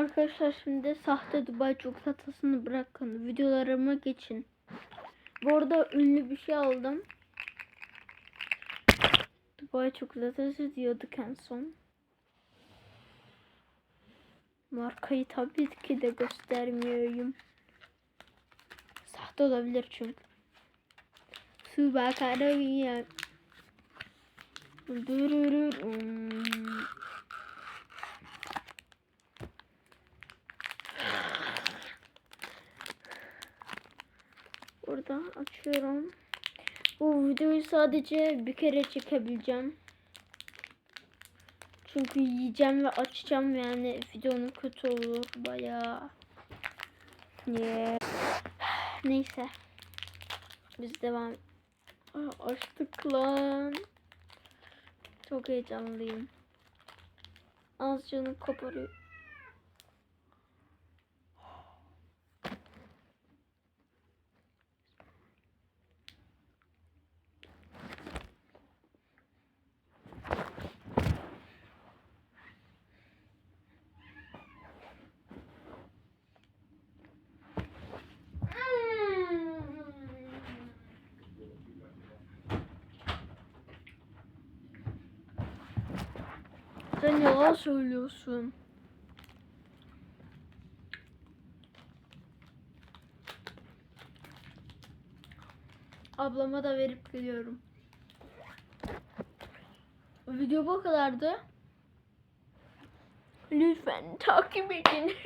Arkadaşlar şimdi sahte Dubai çikolatasını bırakın. Videolarıma geçin. Bu arada ünlü bir şey aldım. Dubai çikolatası diyorduk en son. Markayı tabii ki de göstermiyorum. Sahte olabilir çünkü. Su bakarım. Burada açıyorum. Bu videoyu sadece bir kere çekebileceğim. Çünkü yiyeceğim ve açacağım yani videonun kötü olur bayağı. Yeah. Neyse. Biz devam. Aa, açtık lan. Çok heyecanlıyım. Az canım koparıyor. Sen yalan söylüyorsun. Ablama da verip geliyorum. Video bu kadardı. Lütfen takip edin.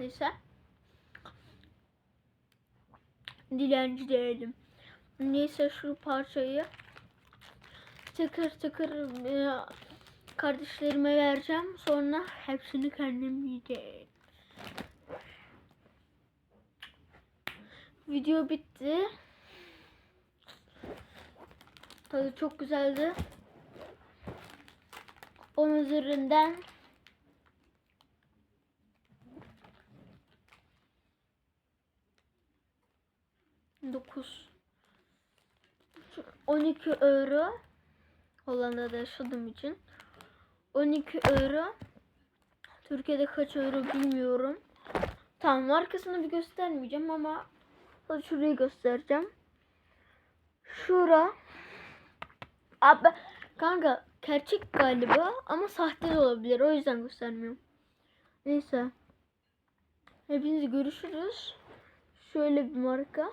Neyse. Dilenci değilim. Neyse şu parçayı tıkır tıkır e, kardeşlerime vereceğim. Sonra hepsini kendim yiyeceğim. Video bitti. Tadı çok güzeldi. 10 üzerinden dokuz. 12 euro Hollanda'da yaşadığım için 12 euro Türkiye'de kaç euro bilmiyorum. Tamam markasını bir göstermeyeceğim ama şurayı göstereceğim. Şura Abi kanka gerçek galiba ama sahte de olabilir. O yüzden göstermiyorum. Neyse. Hepiniz görüşürüz. Şöyle bir marka.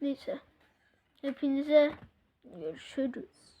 Neyse. Hepinize görüşürüz.